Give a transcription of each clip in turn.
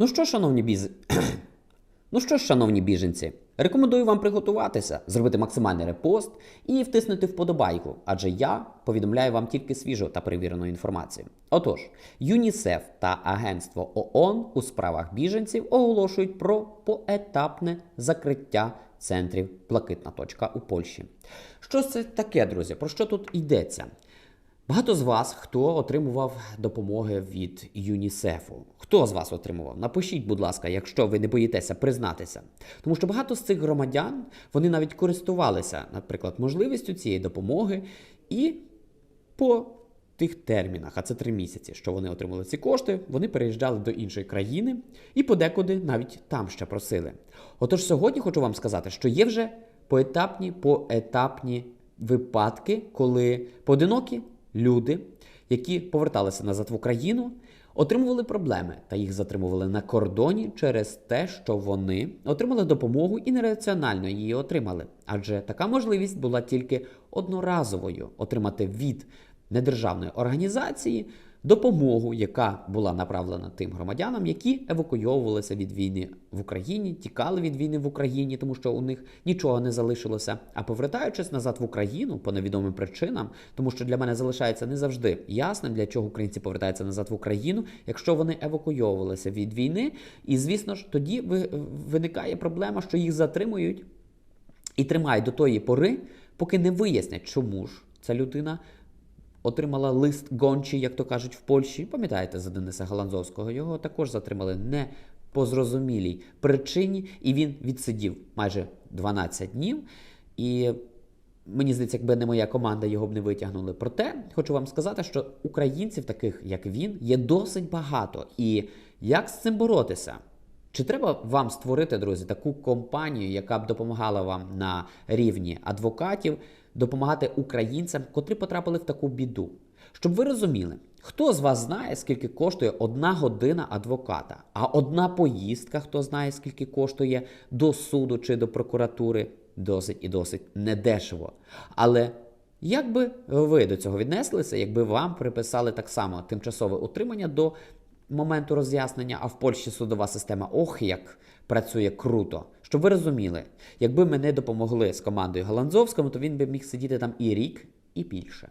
Ну що, шановні біз... ну що ж, шановні біженці, рекомендую вам приготуватися, зробити максимальний репост і втиснути вподобайку, адже я повідомляю вам тільки свіжу та перевірену інформацію. Отож, ЮНІСЕФ та Агентство ООН у справах біженців оголошують про поетапне закриття центрів Блакитна точка у Польщі. Що це таке, друзі? Про що тут йдеться? Багато з вас, хто отримував допомоги від ЮНІСЕФу. Хто з вас отримував? Напишіть, будь ласка, якщо ви не боїтеся признатися. Тому що багато з цих громадян вони навіть користувалися, наприклад, можливістю цієї допомоги і по тих термінах, а це три місяці, що вони отримали ці кошти, вони переїжджали до іншої країни і подекуди навіть там ще просили. Отож, сьогодні хочу вам сказати, що є вже поетапні, поетапні випадки, коли поодинокі люди, які поверталися назад в Україну, отримували проблеми та їх затримували на кордоні через те, що вони отримали допомогу і нераціонально її отримали. Адже така можливість була тільки одноразовою отримати від недержавної організації допомогу, яка була направлена тим громадянам, які евакуйовувалися від війни в Україні, тікали від війни в Україні, тому що у них нічого не залишилося. А повертаючись назад в Україну по невідомим причинам, тому що для мене залишається не завжди ясним, для чого українці повертаються назад в Україну, якщо вони евакуйовувалися від війни. І звісно ж, тоді ви- виникає проблема, що їх затримують і тримають до тої пори, поки не вияснять, чому ж ця людина отримала лист гончий, як то кажуть в Польщі. Пам'ятаєте за Дениса Галанзовського? Його також затримали не по зрозумілій причині, і він відсидів майже 12 днів. І мені здається, якби не моя команда, його б не витягнули. Проте хочу вам сказати, що українців, таких як він, є досить багато. І як з цим боротися? Чи треба вам створити, друзі, таку компанію, яка б допомагала вам на рівні адвокатів, допомагати українцям, котрі потрапили в таку біду? Щоб ви розуміли, хто з вас знає, скільки коштує одна година адвоката, а одна поїздка, хто знає, скільки коштує до суду чи до прокуратури, досить і досить недешево. Але як би ви до цього віднеслися, якби вам приписали так само тимчасове утримання до моменту роз'яснення, а в Польщі судова система ох як працює круто. Щоб ви розуміли, якби ми не допомогли з командою Галанзовському, то він би міг сидіти там і рік, і більше.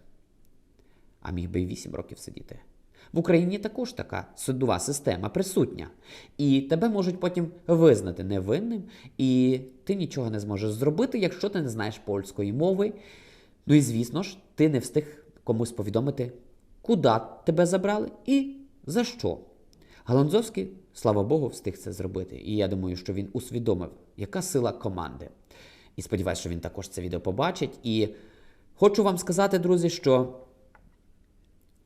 А міг би і 8 років сидіти. В Україні також така судова система присутня. І тебе можуть потім визнати невинним, і ти нічого не зможеш зробити, якщо ти не знаєш польської мови. Ну і звісно ж, ти не встиг комусь повідомити, куди тебе забрали і за що. Галанзовський, слава Богу, встиг це зробити. І я думаю, що він усвідомив, яка сила команди. І сподіваюся, що він також це відео побачить. І хочу вам сказати, друзі, що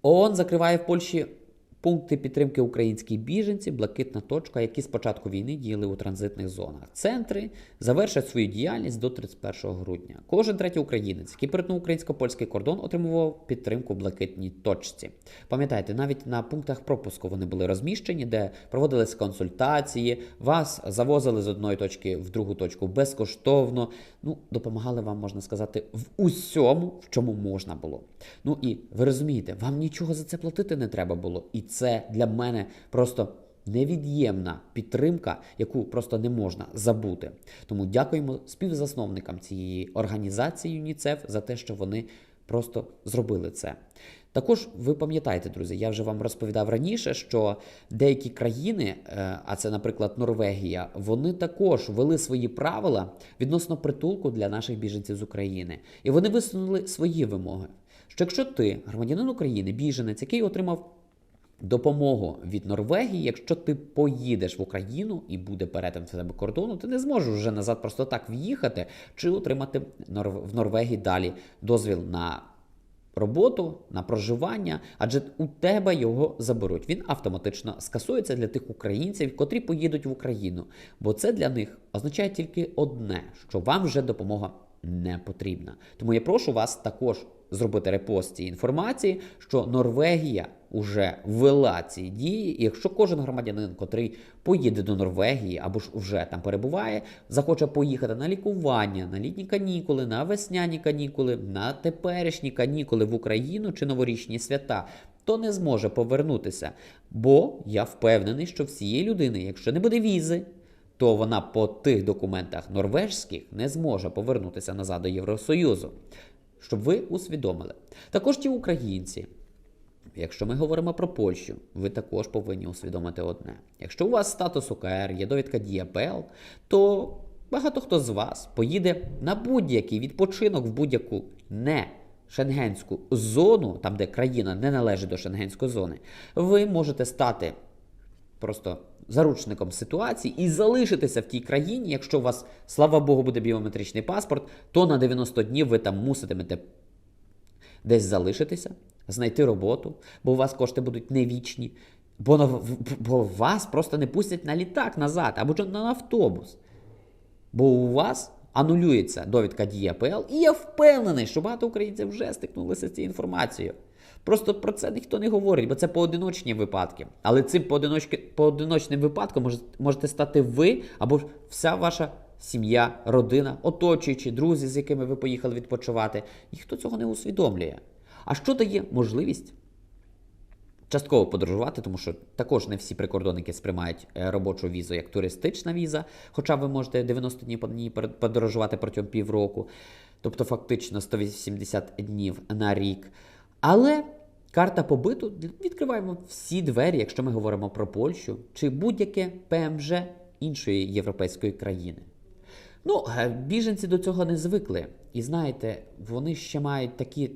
ООН закриває в Польщі пункти підтримки українських біженців, блакитна точка, які з початку війни діяли у транзитних зонах. Центри завершать свою діяльність до 31 грудня. Кожен третій українець, який перетнув українсько-польський кордон, отримував підтримку в блакитній точці. Пам'ятаєте, навіть на пунктах пропуску вони були розміщені, де проводились консультації, вас завозили з одної точки в другу точку безкоштовно. Ну, допомагали вам, можна сказати, в усьому, в чому можна було. Ну і ви розумієте, вам нічого за це платити не треба було. І це для мене просто невід'ємна підтримка, яку просто не можна забути. Тому дякуємо співзасновникам цієї організації ЮНІЦЕФ за те, що вони просто зробили це. Також ви пам'ятаєте, друзі, я вже вам розповідав раніше, що деякі країни, е, а це, наприклад, Норвегія, вони також ввели свої правила відносно притулку для наших біженців з України. І вони висунули свої вимоги. Що якщо ти, громадянин України, біженець, який отримав допомогу від Норвегії, якщо ти поїдеш в Україну і буде перетин тебе кордону, ти не зможеш вже назад просто так в'їхати чи отримати в Норвегії далі дозвіл на роботу, на проживання, адже у тебе його заберуть. Він автоматично скасується для тих українців, котрі поїдуть в Україну. Бо це для них означає тільки одне, що вам вже допомога не потрібна. Тому я прошу вас також зробити репост цієї інформації, що Норвегія вже ввела ці дії, і якщо кожен громадянин, котрий поїде до Норвегії або ж вже там перебуває, захоче поїхати на лікування, на літні канікули, на весняні канікули, на теперішні канікули в Україну чи новорічні свята, то не зможе повернутися. Бо я впевнений, що всієї людини, якщо не буде візи, то вона по тих документах норвежських не зможе повернутися назад до Євросоюзу. Щоб ви усвідомили. Також ті українці, Якщо ми говоримо про Польщу, ви також повинні усвідомити одне: якщо у вас статус УКР, є довідка ДІАПЛ, то багато хто з вас поїде на будь-який відпочинок в будь-яку не шенгенську зону, там де країна не належить до шенгенської зони, ви можете стати просто заручником ситуації і залишитися в тій країні. Якщо у вас, слава Богу, буде біометричний паспорт, то на 90 днів ви там муситимете десь залишитися, знайти роботу, бо у вас кошти будуть не вічні, бо, на- бо вас просто не пустять на літак назад або на автобус. Бо у вас анулюється довідка ДІАПЛ, і я впевнений, що багато українців вже стикнулися з цією інформацією. Просто про це ніхто не говорить, бо це поодиночні випадки. Але цим поодиночним випадком може, можете стати ви або вся ваша сім'я, родина, оточуючі, друзі, з якими ви поїхали відпочивати. Ніхто цього не усвідомлює. А що дає можливість частково подорожувати, тому що також не всі прикордонники сприймають е, робочу візу як туристична віза, хоча ви можете 90 днів по ній подорожувати протягом півроку, тобто фактично 180 днів на рік. Але карта побиту відкриває вам всі двері, якщо ми говоримо про Польщу чи будь-яке ПМЖ іншої європейської країни. Ну, е, біженці до цього не звикли. І знаєте, вони ще мають такі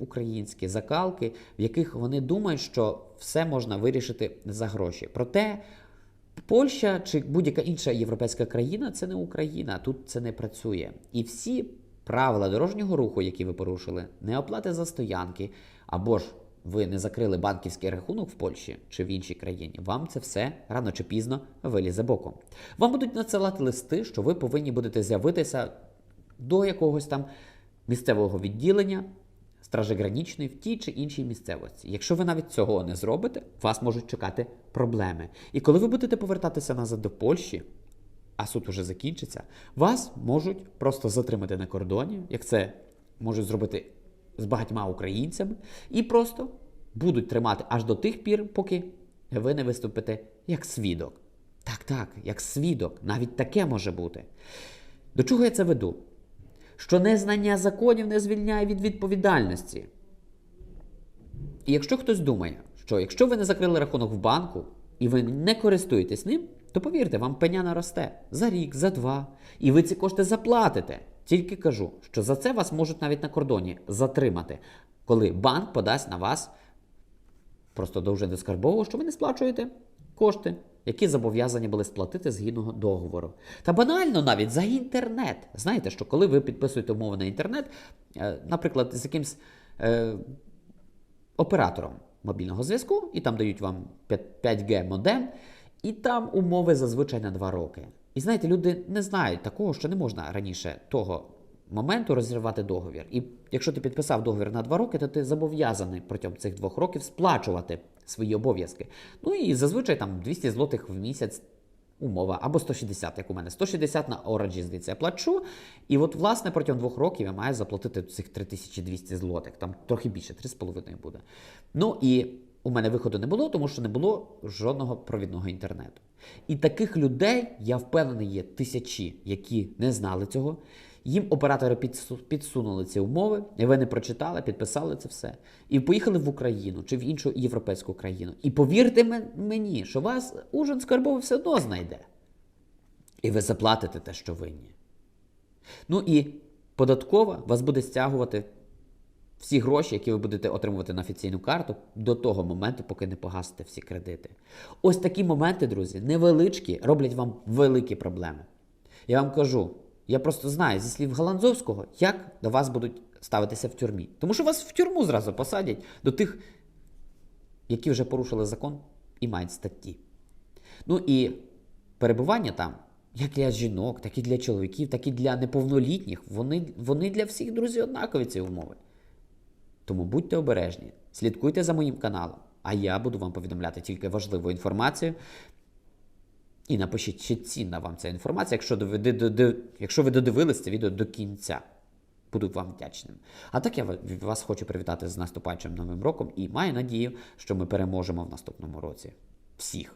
українські закалки, в яких вони думають, що все можна вирішити за гроші. Проте Польща чи будь-яка інша європейська країна це не Україна, тут це не працює. І всі правила дорожнього руху, які ви порушили, не оплати за стоянки, або ж ви не закрили банківський рахунок в Польщі чи в іншій країні, вам це все рано чи пізно вилізе боком. Вам будуть надсилати листи, що ви повинні будете з'явитися до якогось там місцевого відділення Стражі гранічної в тій чи іншій місцевості. Якщо ви навіть цього не зробите, вас можуть чекати проблеми. І коли ви будете повертатися назад до Польщі, а суд уже закінчиться, вас можуть просто затримати на кордоні, як це можуть зробити з багатьма українцями, і просто будуть тримати аж до тих пір, поки ви не виступите як свідок. Так, так, як свідок, навіть таке може бути. До чого я це веду? Що незнання законів не звільняє від відповідальності. І якщо хтось думає, що якщо ви не закрили рахунок в банку і ви не користуєтесь ним, то повірте, вам пеня наросте за рік, за два, і ви ці кошти заплатите. Тільки кажу, що за це вас можуть навіть на кордоні затримати, коли банк подасть на вас просто довже до скарбового, що ви не сплачуєте кошти, які зобов'язані були сплатити згідно договору. Та банально навіть за інтернет. Знаєте, що коли ви підписуєте умови на інтернет, е, наприклад, з якимсь е, оператором мобільного зв'язку, і там дають вам 5G модем, і там умови зазвичай на 2 роки. І знаєте, люди не знають такого, що не можна раніше того моменту розірвати договір. І якщо ти підписав договір на 2 роки, то ти зобов'язаний протягом цих двох років сплачувати свої обов'язки. Ну і зазвичай там 200 злотих в місяць умова, або 160, як у мене. 160 на Orange, здається, я плачу. І от, власне, протягом двох років я маю заплатити цих 3200 злотих, там трохи більше, 3,5 буде. Ну і у мене виходу не було, тому що не було жодного провідного інтернету. І таких людей, я впевнений, є тисячі, які не знали цього. Їм оператори підсунули ці умови, і ви не прочитали, підписали це все. І поїхали в Україну чи в іншу європейську країну. І повірте мені, що вас ужин скарбовий все одно знайде. І ви заплатите те, що винні. Ну і податкова вас буде стягувати всі гроші, які ви будете отримувати на офіційну карту до того моменту, поки не погасите всі кредити. Ось такі моменти, друзі, невеличкі, роблять вам великі проблеми. Я вам кажу, я просто знаю зі слів Галанзовського, як до вас будуть ставитися в тюрмі. Тому що вас в тюрму зразу посадять до тих, які вже порушили закон і мають статті. Ну і перебування там, як для жінок, так і для чоловіків, так і для неповнолітніх, вони, вони для всіх, друзі, однакові ці умови. Тому будьте обережні, слідкуйте за моїм каналом, а я буду вам повідомляти тільки важливу інформацію. І напишіть, чи цінна вам ця інформація, якщо, до- якщо ви додивились це відео до кінця. Буду вам вдячним. А так я вас хочу привітати з наступаючим новим роком і маю надію, що ми переможемо в наступному році. Всіх.